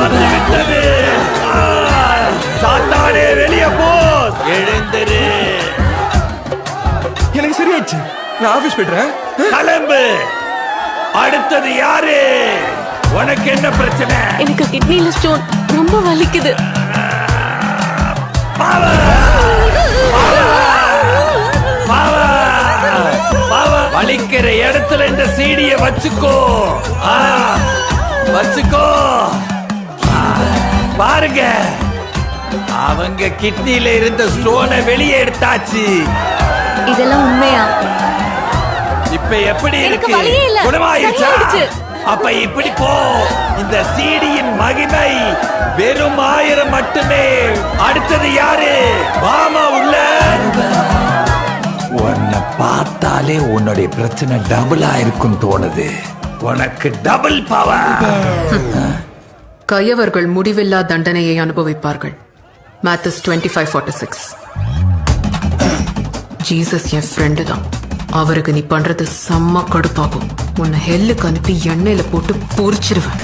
வந்து விட்டது ஆ, சாத்தானே வெளியே போ. எழுந்திரு. எனக்கு சரியாயிடுச்சு. நான் ஆபீஸ் போயிடுறேன். கிளம்பு. அடுத்தது யாரு? உனக்கு என்ன பிரச்சனை? எனக்கு கிட்னில ஸ்டோன் ரொம்ப வலிக்குது. வலிக்கிற இடத்துல இந்த சீடிய வச்சுக்கோ. ஆ, வச்சுக்கோ. பாருங்க. அவங்க கிட்னில இருந்த ஸ்டோனை வெளியே எடுத்தாச்சு. இதெல்லாம் உண்மையா? இப்ப எப்படி இருக்கு? வலியே இல்ல. குணமாயிருச்சா சரியாயிடுச்சு. அப்ப இப்படி போ. இந்த சீடியின் மகிமை வெறும் ஆயிரம் மட்டுமே. அடுத்தது யாரு? வாமா உள்ள. உன்னை பார்த்தாலே உன்னுடைய பிரச்சனை டபுளா இருக்கும் தோணுது. உனக்கு டபுள் பவர் கயவர்கள் முடிவில்லா தண்டனையை அனுபவிப்பார்கள். Matthews twenty five forty six Jesus என் ஃப்ரெண்டு தான். அவருக்கு நீ பண்றது செம்ம கடுப்பாகும். உன்னை ஹெல்லுக்கு அனுப்பி எண்ணெயில போட்டு பொறிச்சிருவேன்